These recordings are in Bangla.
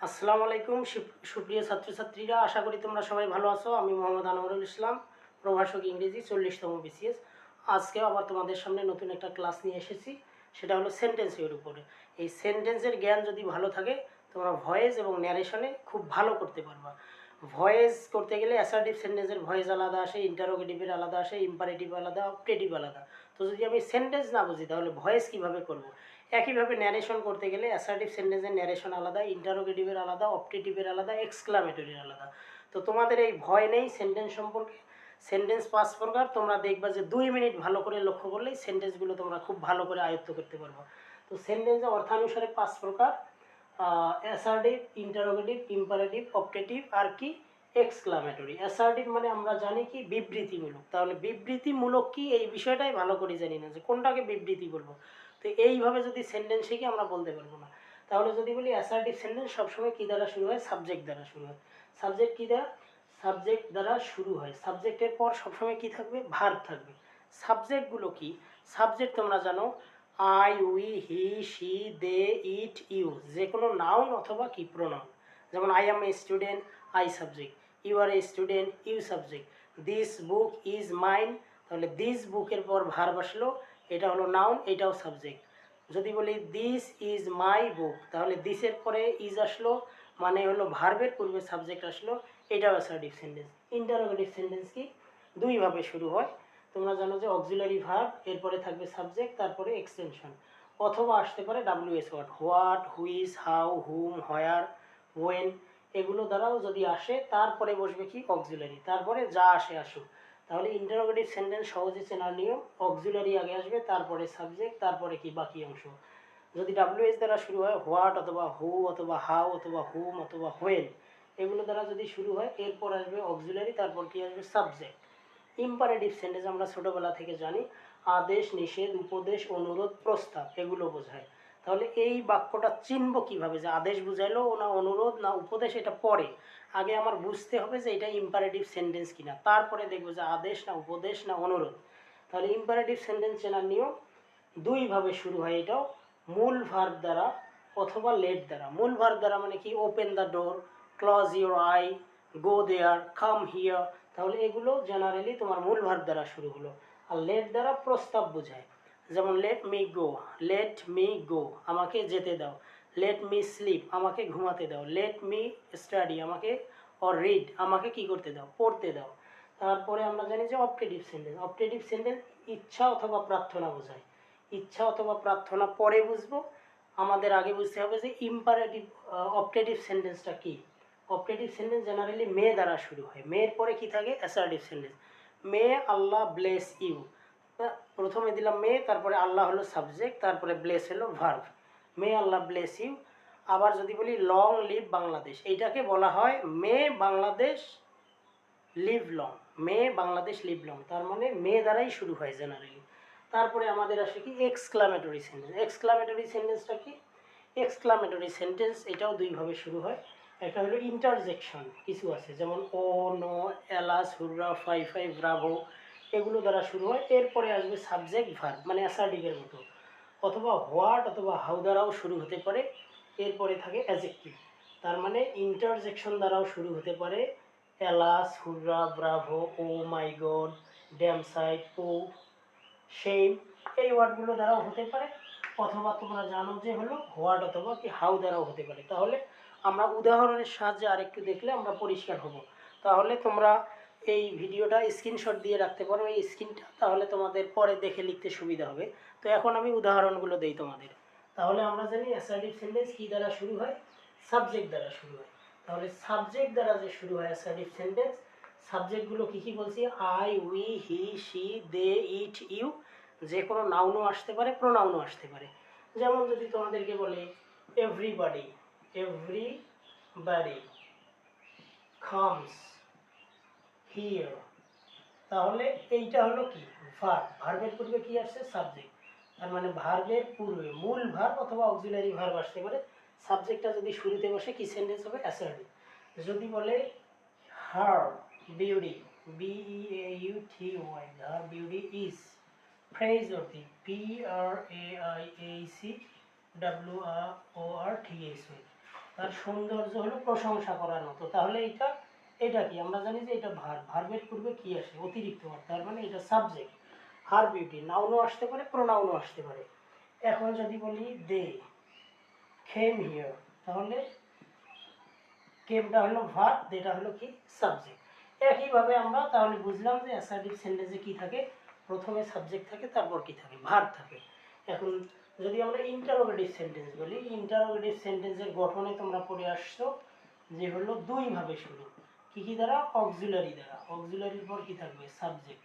আসসালামু আলাইকুম, সুপ- সুপ্রিয় ছাত্রছাত্রীরা, আশা করি তোমরা সবাই ভালো আছো। আমি মোহাম্মদ আনোয়ারুল ইসলাম, প্রভাষক ইংরেজি, চল্লিশতম বিসিএস আজকে আবার তোমাদের সামনে নতুন একটা ক্লাস নিয়ে এসেছি, সেটা হলো সেন্টেন্সের উপরে। এই সেন্টেন্সের জ্ঞান যদি ভালো থাকে, তোমরা ভয়েস এবং ন্যারেশনে খুব ভালো করতে পারবা। ভয়েস করতে গেলে অ্যাসার্টিভ সেন্টেন্সের ভয়েস আলাদা আসে ইন্টারোগেটিভের আলাদা আসে ইম্পারেটিভ আলাদা অপটেটিভ আলাদা। তো যদি আমি সেন্টেন্স না বুঝি, তাহলে ভয়েস কীভাবে করব? একইভাবে ন্যারেশন করতে গেলে অ্যাসার্টিভ সেন্টেন্সের ন্যারেশন আলাদা ইন্টারোগেটিভের আলাদা অপটেটিভের আলাদা এক্সক্লামেটরির আলাদা। তো তোমাদের এই ভয় নেই সেন্টেন্স সম্পর্কে? সেন্টেন্স পাঁচ প্রকার তোমরা দেখবা যে দুই মিনিট ভালো করে লক্ষ্য করলেই সেন্টেন্সগুলো তোমরা খুব ভালো করে আয়ত্ত করতে পারবে। তো সেন্টেন্সের অর্থানুসারে পাঁচ প্রকার অ্যাসার্টিভ ইন্টারোগেটিভ ইম্পারেটিভ অপটেটিভ আর কি? এক্সক্লামেটরি অ্যাসার্টিভ মানে আমরা জানি কি বিবৃতিমূলক। তাহলে বিবৃতিমূলক কি? এই বিষয়টাই ভালো করে জানি না যে কোনটাকে বিবৃতি বলব। তো এইভাবে যদি সেন্টেন্স শিখি আমরা বলতে পারব না। তাহলে যদি বলি অ্যাসার্টিভ সেন্টেন্স সবসময় কী দ্বারা শুরু হয়? সাবজেক্ট দ্বারা শুরু হয়। সাবজেক্ট কী দ্বারা? সাবজেক্ট দ্বারা শুরু হয়। সাবজেক্টের পর সবসময় কী থাকবে? ভার্ব থাকবে। সাবজেক্টগুলো কি? সাবজেক্ট তোমরা জানো I we he she they it you যে কোনো নাউন অথবা কি প্রোনাউন যেমন I am a student I subject you are a student you subject this book is mine তাহলে দিস বুকের পর ভার্ব আসলো এটা হলো নাউন এটাও সাবজেক্ট যদি বলি দিস ইজ মাই বুক তাহলে দিসের পরে ইজ আসলো মানে হলো ভার্বের পূর্বে সাবজেক্ট আসলো, এটাও অ্যাসার্টিভ সেন্টেন্স ইন্টারোগেটিভ সেন্টেন্স কি? দুইভাবে শুরু হয়। তোমরা জানো যে অক্সিলারি ভার্ব এরপরে থাকবে সাবজেক্ট তারপরে এক্সটেনশন অথবা আসতে পারে WS word what whose how whom where when এগুলো দ্বারাও যদি আসে, তারপরে বসবে কি? অক্সিলারি তারপরে যা আসে আসুক। তাহলে ইন্টারোগেটিভ সেন্টেন্স সহজে চেনার নিয়ম অক্সিলারি আগে আসবে, তারপরে সাবজেক্ট তারপরে কি বাকি অংশ। যদি ডাব্লিউএস দ্বারা শুরু হয় হোয়াট অথবা হু অথবা হাউ অথবা হুম অথবা হোয়েন এগুলো দ্বারা যদি শুরু হয়, এরপর আসবে অক্সিলারি তারপর কি আসবে? সাবজেক্ট ইম্পারেটিভ সেন্টেন্স আমরা ছোটোবেলা থেকে জানি, আদেশ, নিষেধ, উপদেশ, অনুরোধ, প্রস্তাব, এগুলো বোঝায়। তাহলে এই বাক্যটা চিনব কীভাবে? যে আদেশ বুঝাইলো, না অনুরোধ, না উপদেশ, এটা পরে। আগে আমার বুঝতে হবে যে এটা ইম্পারেটিভ সেন্টেন্স কিনা। তারপরে দেখব যে আদেশ, না উপদেশ, না অনুরোধ। তাহলে ইম্পারেটিভ সেন্টেন্স চেনার নিয়ম দুইভাবে শুরু হয় এটাও। মূল ভার্ব দ্বারা অথবা লেট দ্বারা। মূল ভার্ব দ্বারা মানে কি? Open the door close your eye go there come here তাহলে এগুলো জেনারেলি তোমার মূল ভার্ব দ্বারা শুরু হলো। আর লেট দ্বারা প্রস্তাব বোঝায়। যেমন let me go let me go আমাকে যেতে দাও লেট মি স্লিপ আমাকে ঘুমাতে দাও লেট মি স্টাডি আমাকে অর রিড আমাকে কি করতে দাও, পড়তে দাও। তারপরে আমরা জানি যে অপটেটিভ সেন্টেন্স অপটেটিভ সেন্টেন্স ইচ্ছা অথবা প্রার্থনা বোঝায়। ইচ্ছা অথবা প্রার্থনা পরে বুঝব, আমাদের আগে বুঝতে হবে যে ইম্পারেটিভ অপটেটিভ সেন্টেন্সটা কী। অপটেটিভ সেন্টেন্স জেনারেলি মে দ্বারা শুরু হয় মেয়ের পরে কি থাকে? Assertive sentence may Allah bless you প্রথমে দিলাম মে, তারপরে আল্লাহ হলো সাবজেক্ট তারপরে ব্লেস হলো verb may Allah bless you আবার যদি বলি লং লিভ বাংলাদেশ, এইটাকে বলা হয় may Bangladesh live long may Bangladesh live long তার মানে মে দ্বারাই শুরু হয় জেনারেলি তারপরে আমাদের আসে কি এক্সক্লামেটরি সেন্টেন্স এক্সক্লামেটরি সেন্টেন্সটা কি? এক্সক্লামেটরি সেন্টেন্স এটাও দুইভাবে শুরু হয়। একটা হলো ইন্টারজেকশন কিছু আছে, যেমন ও no alas hurrah, fie fie, bravo এগুলো দ্বারা শুরু হয়। এরপরে আসবে সাবজেক্ট ভার্ব মানে অ্যাসার্টিভের মতো। অথবা হোয়াট অথবা হাউ দ্বারাও শুরু হতে পারে। এরপরে থাকে অ্যাজেক্টিভ তার মানে ইন্টারজেকশন দ্বারাও শুরু হতে পারে। Alas hurrah, bravo, oh my God, damn side ও সেই এই ওয়ার্ডগুলো দ্বারাও হতে পারে। অথবা তোমরা জানো যে হলো হোয়াট অথবা কি হাউ দ্বারাও হতে পারে। তাহলে আমরা উদাহরণের সাহায্যে আরেকটু দেখলে আমরা পরিষ্কার হব। তাহলে তোমরা এই ভিডিওটা স্ক্রিনশট দিয়ে রাখতে পারো। এই স্ক্রিনটা তাহলে তোমাদের পরে দেখে লিখতে সুবিধা হবে। তো এখন আমি উদাহরণগুলো দেই তোমাদের। তাহলে আমরা জানি অ্যাসার্টিভ সেন্টেন্স কী দ্বারা শুরু হয়? সাবজেক্ট দ্বারা শুরু হয়। তাহলে সাবজেক্ট দ্বারা যে শুরু হয় অ্যাসার্টিভ সেন্টেন্স সাবজেক্টগুলো কী কী বলছি? I we he she they it you যে কোনো নাউনও আসতে পারে প্রোনাউনও আসতে পারে। যেমন যদি তোমাদেরকে বলে এভরিবাডি এভরিবাডি খামস হিয়ার তাহলে এইটা হলো কি? ভার্ব ভার্বের পূর্বে কি আসছে? সাবজেক্ট তার মানে ভার্বের পূর্বে, মূল ভার্ব অথবা অক্সিলারি ভার্ব আসতে পারে। সাবজেক্টটা যদি শুরুতে বসে কি সেন্টেন্স হবে? অ্যাসার্টিভ যদি বলে her beauty B E A U T Y her beauty is praiseworthy P R A I A C W R O R T S তার সৌন্দর্য হলো প্রশংসা করার মতো। তাহলে এটা এটা কি? আমরা জানি যে এটা ভার ভার্বের পূর্বে কি আসে? অতিরিক্ত তার মানে এটা সাবজেক্ট হার বিউটি নাউনও আসতে পারে প্রোনাউনও আসতে পারে। এখন যদি বলি দে খেম হিয়ার তাহলে কেমটা হলো ভার যেটা হলো কি? সাবজেক্ট একইভাবে আমরা তাহলে বুঝলাম যে অ্যাসার্টিভ সেন্টেন্সে কি থাকে? প্রথমে সাবজেক্ট থাকে, তারপর কি থাকে? ভার থাকে। এখন যদি আমরা ইন্টারোগেটিভ সেন্টেন্স বলি ইন্টারোগেটিভ সেন্টেন্সের গঠনে তোমরা পড়ে আসছো যে হলো দুইভাবে শুরু। কি কি দ্বারা অক্সিলারি দ্বারা। অক্সিলারির পর কি থাকবে? সাবজেক্ট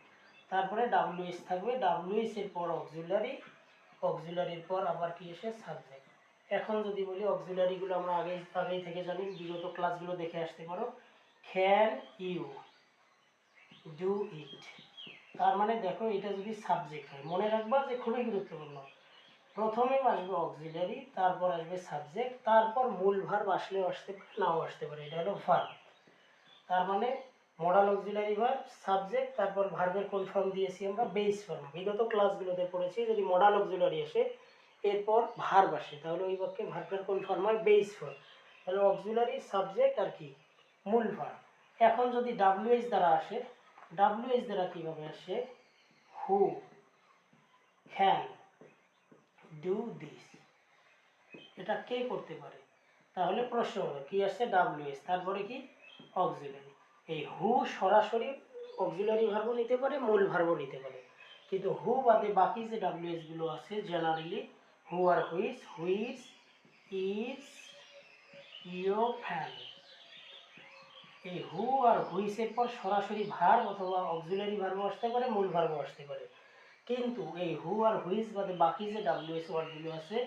তারপরে ডাব্লিউএস থাকবে। ডাব্লিউএস এর পর অক্সিলারি অক্সিলারির পর আবার কি এসে সাবজেক্ট এখন যদি বলি অক্সিলারিগুলো আমরা আগে আগেই থেকে জানি, বিগত ক্লাসগুলো দেখে আসতে পারো। ক্যান ইউ ডু ইট তার মানে দেখো, এটা যদি সাবজেক্ট হয়, মনে রাখবা যে খুবই গুরুত্বপূর্ণ। প্রথমে আসবে অক্সিলারি তারপর আসবে সাবজেক্ট তারপর মূল ভার্ব আসলেও আসতে পারে, নাও আসতে পারে। এটা হলো ভার্ব তার মানে মডাল অক্সিলারি ভার্ব সাবজেক্ট তারপর ভার্বের কোন ফর্ম দিয়েছি আমরা? বেস ফর্ম বিগত ক্লাসগুলোতে পড়েছি, যদি মডাল অক্সিলারি আসে, এরপর ভার্ব আসে, তাহলে ওই বাক্যে ভার্বের কোন ফর্ম হয়? বেস ফর্ম তাহলে অক্সিলারি সাবজেক্ট আর কি? মূল ভার্ব এখন যদি ডাব্লিউএইচ দ্বারা আসে ডাব্লিউএইচ দ্বারা কীভাবে আসে? হু ক্যান ডু দিস এটা কে করতে পারে? তাহলে প্রশ্ন হলো, কি আসছে ডাব্লিউএস তারপরে কি? অক্সিলারি এই হু সরাসরি অক্সিলারি ভার্বও নিতে পারে, মূল ভার্বও নিতে পারে। কিন্তু হু বাদে বাকি যে গুলো আছে জেনারেলি হু আর হুইস হুইস ইজ ইয়ো ফ্যান এই হু আর হুইসের পর সরাসরি ভার্ব অথবা অক্সিলারি ভার্বও আসতে পারে, মূল ভার্বও আসতে পারে। কিন্তু এই হু আর হুইস বাদে বাকি যে ডাব্লিউএস ওয়ার্ডগুলো আছে,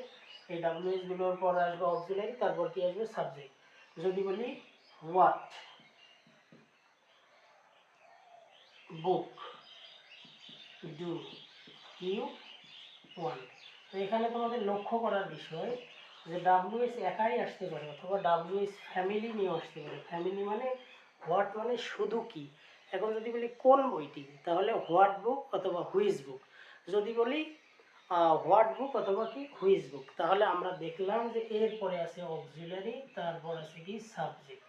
এই ডাব্লিউএসগুলোর পর আসবে অক্সিলারি তারপর কি আসবে সাবজেক্ট যদি বলি what book do you want তো এখানে তোমাদের লক্ষ্য করার বিষয় যে ডাব্লিউএস একাই আসতে পারে অথবা ডাব্লিউএস ফ্যামিলি নিয়ে আসতে পারে। ফ্যামিলি মানে হোয়াট মানে শুধু কি? এখন যদি বলি কোন বইটি, তাহলে হোয়াট বুক অথবা হুইজ বুক যদি বলি হোয়াট বুক অথবা কি? হুইজ বুক তাহলে আমরা দেখলাম যে এরপরে আছে অক্সিলারি তারপর আছে কি সাবজেক্ট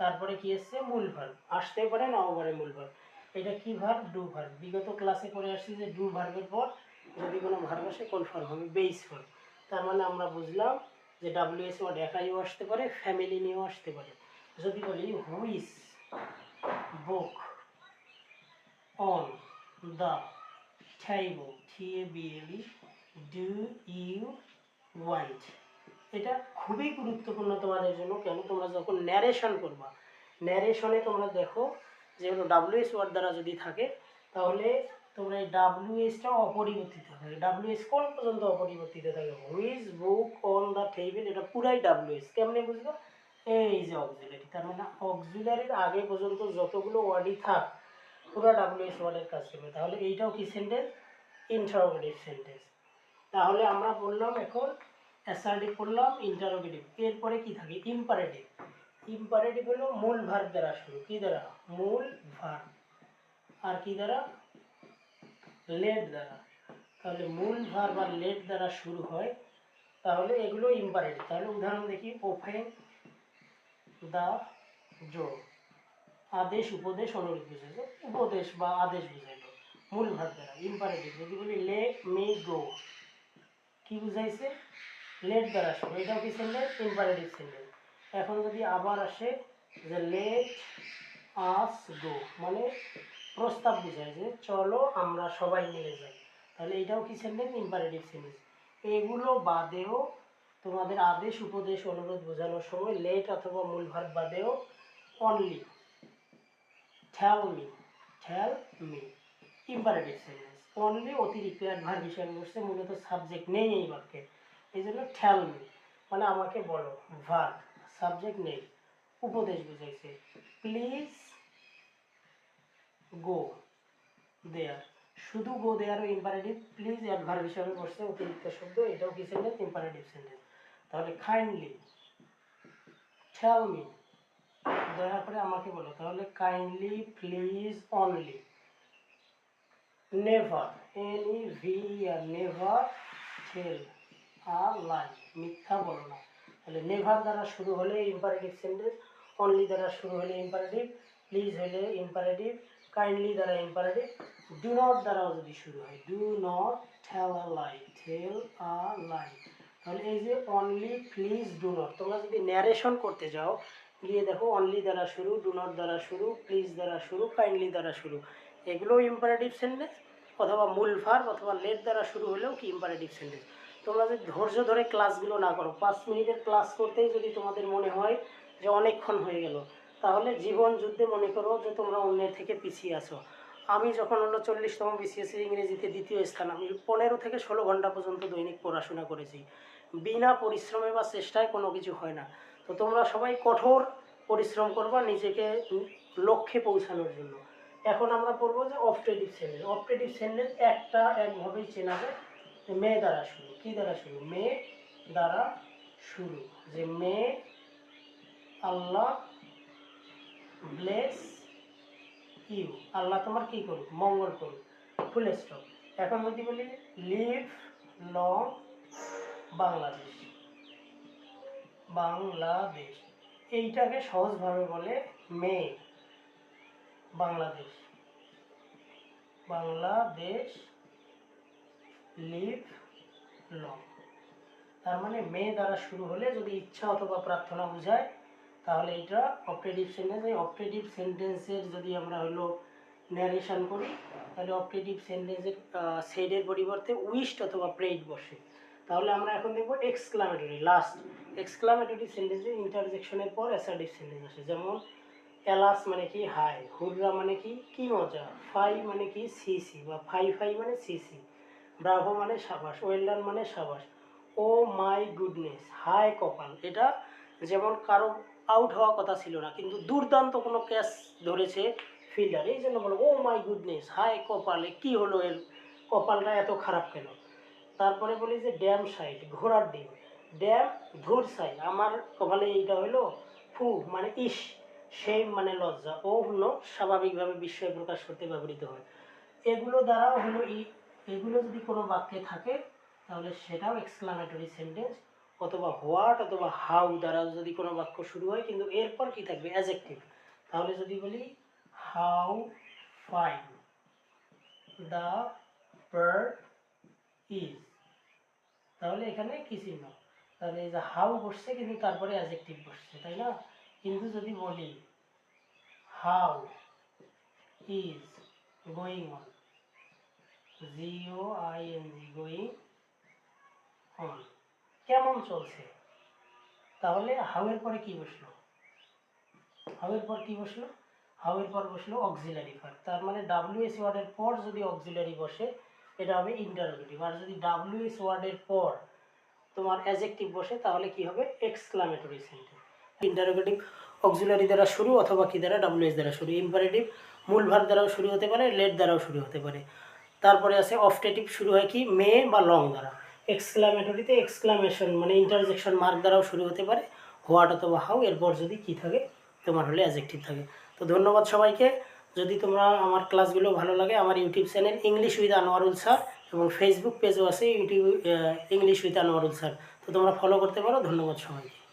তারপরে কি আসছে মূল ভার্ব আসতে পারে নাও পারে মূল ভার্ব এটা কি ভার্ব ডু ভার্ব বিগত ক্লাসে করে আসছি যে ডু ভার্বের পর যদি কোনো ভার্ব আসে, কোন হবে? বেস ফর্ম তার মানে আমরা বুঝলাম যে ডাব্লিউএস ওয়ার্ড একাইও আসতে পারে ফ্যামিলি নিয়েও আসতে পারে। যদি বলি whose book on the table? B L E do you want? এটা খুবই গুরুত্বপূর্ণ তোমাদের জন্য। কেন? তোমরা যখন ন্যারেশন করবা ন্যারেশনে তোমরা দেখো যে হলো ডাব্লিউএস ওয়ার্ড দ্বারা যদি থাকে, তাহলে তোমরা এই ডাব্লিউএসটা অপরিবর্তিত থাকে ডাব্লিউএস কোন পর্যন্ত অপরিবর্তিত থাকে? Whose book on the table এটা পুরাই ডাব্লিউএস কেমনে বুঝব এই যে অক্সিলারি তার মানে অক্সিলারির আগে পর্যন্ত যতগুলো ওয়ার্ডই থাক, পুরো ডাব্লিউএস ওয়ার্ডের কাজ করবে। তাহলে এইটাও কি সেন্টেন্স ইন্টারোগেটিভ সেন্টেন্স তাহলে আমরা বললাম এখন অ্যাসার্টিভ পড়লাম ইন্টারোগেটিভ এরপরে কি থাকে? ইম্পারেটিভ ইম্পারেটিভ হলো মূল ভার্ব দ্বারা শুরু। কি দ্বারা? মূল ভার্ব। আর কি দ্বারা? লেট দ্বারা। তাহলে মূল ভার্ব আর লেট দ্বারা শুরু হয়। তাহলে এগুলো ইম্পারেটিভ তাহলে উদাহরণ দেখি। ওপেন দা জো। আদেশ, উপদেশ অনুরোধ বুঝাইলো। উপদেশ বা আদেশ বুঝাইলো। মূল ভাব দ্বারা। ইম্পারেটিভ যদি বলি লেট মি গো। কি বুঝাইছে? লেট দ্বারা শুরু। এটাও কি সেন্টেন্স ইম্পারেটিভ সেন্টেন্স এখন যদি আবার আসে যে লেট আস গো মানে প্রস্তাব বুঝায় যে চলো আমরা সবাই মিলে যাই। তাহলে এটাও কি সেন্টেন্স ইম্পারেটিভ সেন্টেন্স এগুলো বাদেও তোমাদের আদেশ, উপদেশ, অনুরোধ বোঝানোর সময় লেট অথবা মূল ভাব বাদেও only tell me tell me imperative sentence only অতিরিক্ত অ্যাডভার্ব হিসাবে বসছে, মূলত সাবজেক্ট নেই এই বাক্যে। এই জন্য ঠেল মি মানে আমাকে বলো ভার্ব সাবজেক্ট নেই, উপদেশ বুঝাইছে। প্লিজ গো দেয়ার শুধু গো দেয়ারও ইম্পারেটিভ প্লিজ অ্যাডভার্ব হিসাবে বসছে অতিরিক্ত শব্দ, এটাও কি সেন্টেন্স ইম্পারেটিভ সেন্টেন্স তাহলে কাইন্ডলি ঠেল মি দয়া করে আমাকে বলো, তাহলে kindly please only never N V R never tell a lie মিথ্যা বলো না। তাহলে নেভার দ্বারা শুরু হলে ইম্পারেটিভ সেন্টেন্স অনলি দ্বারা শুরু হলে ইম্পারেটিভ প্লিজ হলে ইম্পারেটিভ কাইন্ডলি দ্বারা ইম্পারেটিভ ডু নট দ্বারাও যদি শুরু হয় do not tell a lie tell a lie তাহলে এই যে অনলি প্লিজ ডু নট তোমরা যদি ন্যারেশন করতে যাও, গিয়ে দেখো অনলি দ্বারা শুরু ডু নট দ্বারা শুরু প্লিজ দ্বারা শুরু কাইন্ডলি দ্বারা শুরু, এগুলোও ইম্পারেটিভ সেন্টেন্স অথবা মূল ভার্ব অথবা লেট দ্বারা শুরু হলেও কি ইম্পারেটিভ সেন্টেন্স তোমরা যদি ধৈর্য ধরে ক্লাসগুলো না করো, পাঁচ মিনিটের ক্লাস করতেই যদি তোমাদের মনে হয় যে অনেকক্ষণ হয়ে গেল, তাহলে জীবন যুদ্ধে মনে করো যে তোমরা অন্যের থেকে পিছিয়ে আছো। আমি যখন হলো চল্লিশতম বিসিএসসি ইংরেজিতে দ্বিতীয় স্থান, আমি পনেরো থেকে ষোলো ঘণ্টা পর্যন্ত দৈনিক পড়াশোনা করেছি। বিনা পরিশ্রমে বা চেষ্টায় কোনো কিছু হয় না। তো তোমরা সবাই কঠোর পরিশ্রম করবা নিজেকে লক্ষ্যে পৌঁছানোর জন্য। এখন আমরা পড়ব যে অপটেটিভ সেন্টেন্স অপটেটিভ সেন্টেন্স একটা একভাবেই চেনা যায়। মেয়ে দ্বারা শুরু, কি দ্বারা শুরু? মেয়ে দ্বারা শুরু। যে মেয়ে আল্লাহ ব্লেস ইউ আল্লাহ তোমার কি করুক? মঙ্গল করুক। ফুল স্টপ এখন যদি বলি লিভ লং বাংলাদেশ বাংলাদেশ এইটাকে সহজভাবে বলে মেয়ে বাংলাদেশ। Bangladesh live long. তার মানে মেয়ে দ্বারা শুরু হলে যদি ইচ্ছা অথবা প্রার্থনা বোঝায়, তাহলে এটা অপারেটিভ সেন্টেন্স এই অপারেটিভ সেন্টেন্সের যদি আমরা হলো ন্যারেশন করি, তাহলে অপারেটিভ সেন্টেন্সের সেডের পরিবর্তে উইস্ট অথবা প্রেইড বসে। তাহলে আমরা এখন দেখব এক্সক্লামেটরি লাস্ট এক্সক্লামেটরি সেন্টেন্সে ইন্টারজেকশনের পর অ্যাসার্টিভ সেন্টেন্স আসে। যেমন, এলাস মানে কি? হাই হুররা মানে কি? কি মজা? ফাই মানে কি? সি সি বা ফাই ফাই মানে সি সি। ব্রাভো মানে সাবাস ওয়েল মানে সাবাস। ও মাই গুডনেস হাই কপাল। এটা যেমন কারও আউট হওয়া কথা ছিল না, কিন্তু দুর্দান্ত কোনো ক্যাচ ধরেছে ফিল্ডার এই জন্য বলো ও মাই গুডনেস হাই কপালে কি হলো এর? কপালটা এত খারাপ কেন? তারপরে বলি যে ড্যাম সাইড, ঘোড়ার ডিম। ড্যাম ধুর সাই আমার কপালে এইটা হলো ফু মানে ইস সেই মানে লজ্জা। ও হলো স্বাভাবিকভাবে বিস্ময় প্রকাশ করতে ব্যবহৃত হয়। এগুলো দ্বারাও হলো ই এগুলো যদি কোনো বাক্যে থাকে, তাহলে সেটাও এক্সক্লামেটরি সেন্টেন্স অথবা হোয়াট অথবা হাউ দ্বারা যদি কোনো বাক্য শুরু হয়, কিন্তু এরপর কি থাকবে? অ্যাজেক্টিভ তাহলে যদি বলি how fine the bird is তাহলে এখানে কি চিহ্ন? তাহলে এই যে হাউ বসছে, কিন্তু তারপরে অ্যাজেক্টিভ বসছে, তাই না? কিন্তু যদি বলি how is going on on কেমন চলছে? তাহলে হাউয়ের পরে কি বসল? হাউয়ের পর কি বসল? হাউয়ের পর বসল অক্সিলারি ভার্ব তার মানে ডাব্লিউএস ওয়ার্ডের পর যদি অক্সিলারি বসে, এটা হবে ইন্টারোগেটিভ আর যদি ডাব্লিউএস ওয়ার্ডের পর তোমার অ্যাজেক্টিভ বসে, তাহলে কি হবে? এক্সক্লামেটরি সেন্টেন্স ইন্টারোগেটিভ অক্সিলারি দ্বারা শুরু অথবা কি দ্বারা? ডাব্লিউএস দ্বারা শুরু। ইম্পারেটিভ মূল ভার দ্বারাও শুরু হতে পারে লেট দ্বারাও শুরু হতে পারে। তারপরে আছে অফটেটিভ শুরু হয় কি? মে বা লং দ্বারা। এক্সক্লামেটরিতে এক্সক্লামেশন মানে ইন্টারজেকশন মার্ক দ্বারাও শুরু হতে পারে হোয়াট অথবা হাউ এরপর যদি কি থাকে, তোমার হলে অ্যাজেক্টিভ থাকে। তো ধন্যবাদ সবাইকে। যদি তোমরা আমার ক্লাসগুলো ভালো লাগে, আমার YouTube channel English with Anwarul sir এবং ফেসবুক পেজও আছে YouTube English with Anwarul sir তো তোমরা ফলো করতে পারো। ধন্যবাদ সবাইকে।